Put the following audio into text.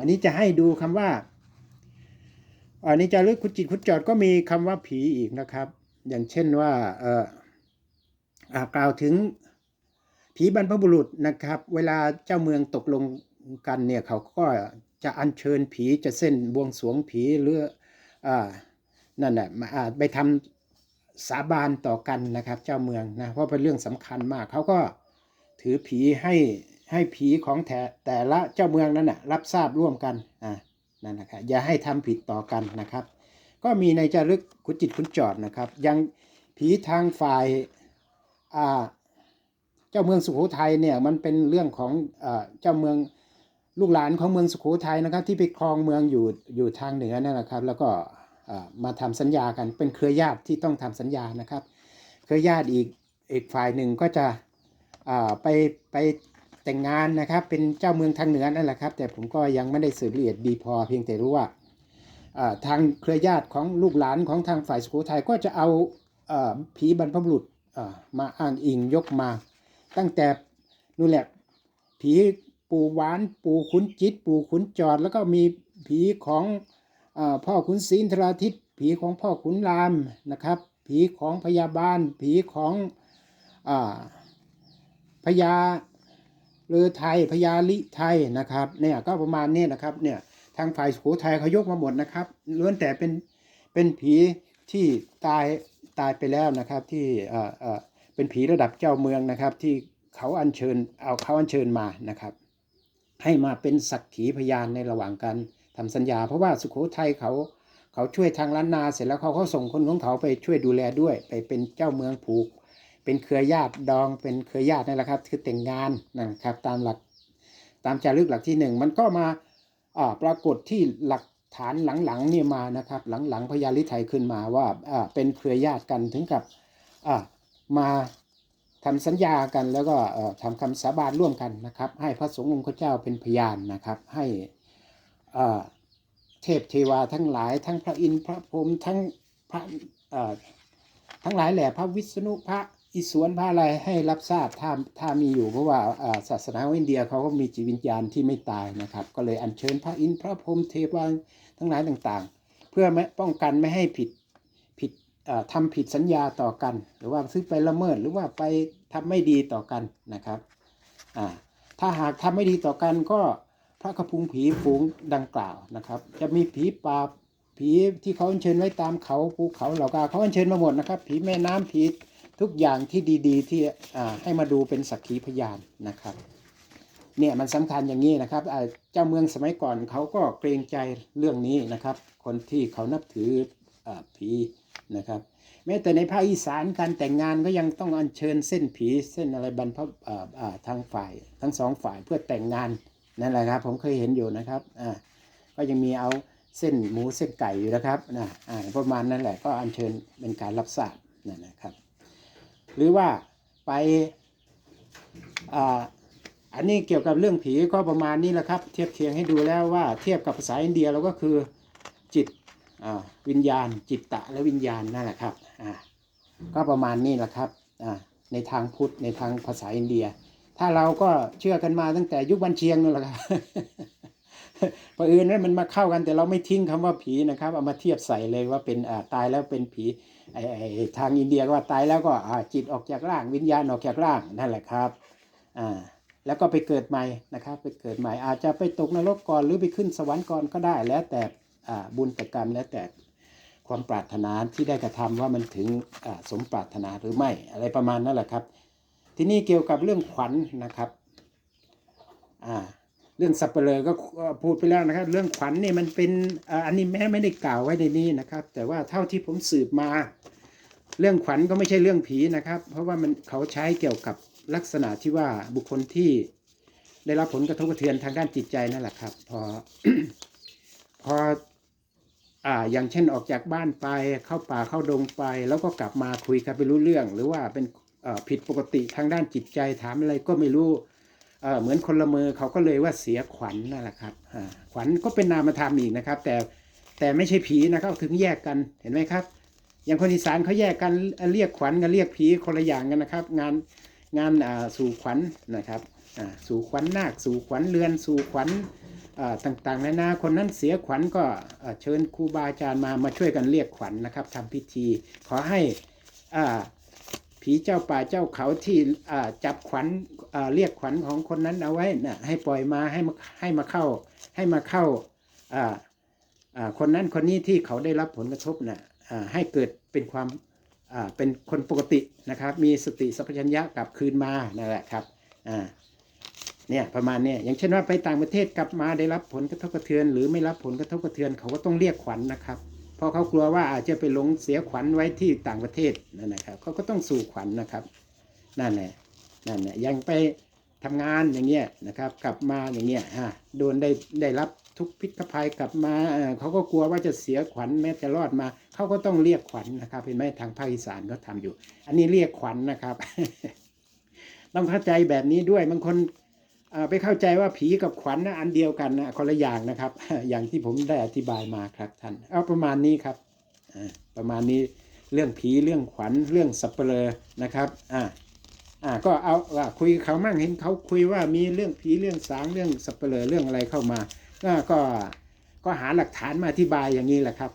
อันนี้จะให้ดูคำว่าอันนี้จะลึกคุดจิตคุดจอดก็มีคำว่าผีอีกนะครับ อย่างเช่นว่าเอ่อกล่าวถึงผีบรรพบุรุษนะครับ เวลาเจ้าเมืองตกลงกันเนี่ยเขาก็จะอัญเชิญผีจะเส้นบวงสรวงผีหรืออ่านั่นแหละมาอ่าไปทำสาบานต่อกันนะครับ เจ้าเมืองนะเพราะเป็นเรื่องสำคัญมาก เขาก็ถือผีให้ ให้ผีของแต่แต่ละเจ้าเมืองนั้นนะรับทราบร่วมกันอ่านั่นนะครับอย่าให้ทำผิดต่อกันนะครับ ก็มีในจารึกขุนจิตขุนจอดนะครับ ยังผีทางฝ่ายอ่าเจ้าเมืองสุโขทัยเนี่ยมันเป็นเรื่องของอ่าเจ้าเมืองลูกหลานของเมืองสุโขทัยนะครับ ที่ไปครองเมืองอยู่อยู่ทางเหนือนั่นนะครับ แล้วก็มาทำสัญญากันเป็นเครือญาติที่ต้องทำสัญญานะครับ เครือญาติอีกอีกฝ่ายหนึ่งก็จะไปไป แต่งงานนะครับ เป็นเจ้าเมืองทางเหนือนั่นแหละครับ แต่ผมก็ยังไม่ได้สืบละเอียดดีพอ เพียงแต่รู้ว่าทางเครือญาติของลูกหลานของทางฝ่ายสุโขทัยก็จะเอาผีบรรพบุรุษมาอ้างอิงยกมา ตั้งแต่นู่นแหละผีปู่หวาน ปู่ขุนจิต ปู่ขุนจอด แล้วก็มีผีของอพ่อขุนศรีนทราทิตผีของพ่อขุนรามนะครับ ผีของพญาบาล ผีของอพญา เรือไทยพญาลิไทยนะครับเนี่ยก็ประมาณนี้นะครับเนี่ยทางฝ่ายสุโขทัยเขายกมาหมดนะครับล้วนแต่เป็นเป็นผีที่ตายตายไปแล้วนะครับที่เอ่อเอ่อเป็นผีระดับเจ้าเมืองนะครับ ที่เขาอัญเชิญเอาเขาอัญเชิญมานะครับ ให้มาเป็นสักขีพยานในระหว่างการทำสัญญา เพราะว่าสุโขทัยเขาเขาช่วยทางล้านนาเสร็จแล้วเขาก็ส่งคนของเขาไปช่วยดูแลด้วย ไปเป็นเจ้าเมืองผูก เป็นเครือญาติดองเป็นเครือญาตินั่นแหละครับ คือแต่งงานนะครับ ตามหลักตามจารึกหลักที่หนึ่งมันก็มาปรากฏที่หลักฐานหลังๆเนี่ยมานะครับ หลังๆพญาลิไทยขึ้นมาว่าเป็นเครือญาติกันถึงกับมาทำสัญญากันแล้วก็เอ่อทำคำสาบานร่วมกันนะครับ ให้พระสงฆ์องค์เจ้าเป็นพยานนะครับ ให้เทพเทวาทั้งหลาย ทั้งพระอินทร์พระพรหมทั้งพระทั้งหลายแหล่พระวิษณุพระ อิศวรพระอะไรให้รับทราบถ้าถ้ามีอยู่เพราะว่าศาสนาอินเดียเขาก็มีจิตวิญญาณที่ไม่ตายนะครับ ก็เลยอัญเชิญพระอินทร์พระพรหมเทวาทั้งหลายต่างๆ เพื่อไม่ป้องกันไม่ให้ผิดผิดเอ่อทำผิดสัญญาต่อกัน หรือว่าซื้อไปละเมิดหรือว่าไปทำไม่ดีต่อกันนะครับถ้าหากทำไม่ดีต่อกันก็พระกระพุงผีฝูงดังกล่าวนะครับ จะมีผีป่าผีที่เขาอัญเชิญไว้ตามเขาภูเขาเหล่ากาเขาอัญเชิญมาหมดนะครับ ผีแม่น้ำผี ทุกอย่างที่ดีๆ ที่ให้มาดูเป็นสักขีพยานนะครับเนี่ยมันสำคัญอย่างนี้นะครับเจ้าเมืองสมัยก่อนเขาก็เกรงใจเรื่องนี้นะครับ คนที่เขานับถืออผีนะครับ แม้แต่ในภาคอีสานการแต่งงานก็ยังต้องอัญเชิญเส้นผีเส้นอะไรบรรพอ่าอ่าทางฝ่ายทั้งสองฝ่ายเพื่อแต่งงานนั่นแหละครับ ผมเคยเห็นอยู่นะครับอ่าก็ยังมีเอาเส้นหมูเส้นไก่อยู่นะครับนะอ่าประมาณนั้นแหละก็อัญเชิญเป็นการรับทราบนะครับ หรือว่าไปอ่าอันนี้เกี่ยวกับเรื่องผีก็ประมาณนี้แหละครับ เทียบเคียงให้ดูแล้วว่าเทียบกับภาษาอินเดียเราก็คือจิตวิญญาณ จิตตะและวิญญาณนั่นแหละครับอ่าก็ประมาณนี้แหละครับอ่าในทางพุทธในทางภาษาอินเดีย ถ้าเราก็เชื่อกันมาตั้งแต่ยุคบันเชียงนั่นแหละครับ พออื่นนั้นมันมาเข้ากันแต่เราไม่ทิ้งคำว่าผีนะครับ เอามาเทียบใส่เลยว่าเป็นอ่าตายแล้วเป็นผีไอ้ไอทางอินเดียก็ว่าตายแล้วก็อ่าจิตออกจากร่างวิญญาณออกจากร่างนั่นแหละครับอ่าแล้วก็ไปเกิดใหม่นะครับ ไปเกิดใหม่อาจจะไปตกนรกก่อนหรือไปขึ้นสวรรค์ก่อนก็ได้แล้วแต่อ่าบุญแต่กรรมแล้วแต่ความปรารถนาที่ได้กระทำว่ามันถึงอ่าสมปรารถนาหรือไม่อะไรประมาณนั้นแหละครับ ทีนี้เกี่ยวกับเรื่องขวัญนะครับอ่า เรื่องสับเปลือก็พูดไปแล้วนะครับ เรื่องขวัญเนี่ยมันเป็นอันนี้แม้ไม่ได้กล่าวไว้ในนี้นะครับ แต่ว่าเท่าที่ผมสืบมา เรื่องขวัญก็ไม่ใช่เรื่องผีนะครับ เพราะว่ามันเขาใช้เกี่ยวกับลักษณะที่ว่าบุคคลที่ได้รับผลกระทบกระเทือนทางด้านจิตใจนั่นแหละครับ พอพออ่าอย่างเช่นออกจากบ้านไปเข้าป่าเข้าดงไป แล้วก็กลับมาคุยกันไปรู้เรื่อง หรือว่าเป็นผิดปกติทางด้านจิตใจถามอะไรก็ไม่รู้ เหมือนคนละเมอเขาก็เลยว่าเสียขวัญนั่นแหละครับขวัญก็เป็นนามธรรมอีกนะครับ แต่แต่ไม่ใช่ผีนะครับถึงแยกกันเห็นไหมครับ อย่างคนอีสานเขาแยกกันเรียกขวัญกับเรียกผีคนละอย่างกันนะครับ งานงานสู่ขวัญนะครับสู่ขวัญนาคสู่ขวัญเรือนสู่ขวัญต่างๆนานาคนนั้นเสียขวัญก็เชิญครูบาอาจารย์มามาช่วยกันเรียกขวัญนะครับทำพิธีขอให้อ่า ผีเจ้าป่าเจ้าเขาที่จับขวัญเรียกขวัญของคนนั้นเอาไว้นะให้ปล่อยมาให้มาให้มาเข้า ให้มาเข้าคนนั้นคนนี้ที่เขาได้รับผลกระทบนะอ่าให้เกิดเป็นความเป็นคนปกตินะครับ มีสติสัพพัญญะกลับคืนมานั่นแหละครับเนี่ยประมาณเนี่ยอย่างเช่นว่าไปต่างประเทศกลับมาได้รับผลกระทบกระเทือน หรือไม่รับผลกระทบกระเทือนเขาก็ต้องเรียกขวัญนะครับ เพราะเขากลัวว่าอาจจะไปหลงเสียขวัญไว้ที่ต่างประเทศนั่นนะครับเขาก็ต้องสู่ขวัญนะครับนั่นแหละนั่นแหละยังไปทำงานอย่างเงี้ยนะครับ กลับมาอย่างเงี้ยฮะโดนได้ได้รับทุกพิษภัยกลับมาเขาก็กลัวว่าจะเสียขวัญแม้จะรอดมาเขาก็ต้องเรียกขวัญนะครับเห็นไหมทางภาคอีสานก็ทำอยู่ อันนี้เรียกขวัญนะครับ ต้องเข้าใจแบบนี้ด้วยบางคน ไปเข้าใจว่าผีกับขวัญนะอันเดียวกันนะคนละอย่างนะครับ อย่างที่ผมได้อธิบายมาครับท่านเอาประมาณนี้ครับประมาณนี้เรื่องผีเรื่องขวัญเรื่องสับเปลอนะครับอ่าอ่าก็เอาว่าคุยเขามั่งเห็นเขาคุยว่ามีเรื่องผีเรื่องสางเรื่องสับเปลอเรื่องอะไรเข้ามาก็ก็ก็หาหลักฐานมาอธิบายอย่างนี้แหละครับ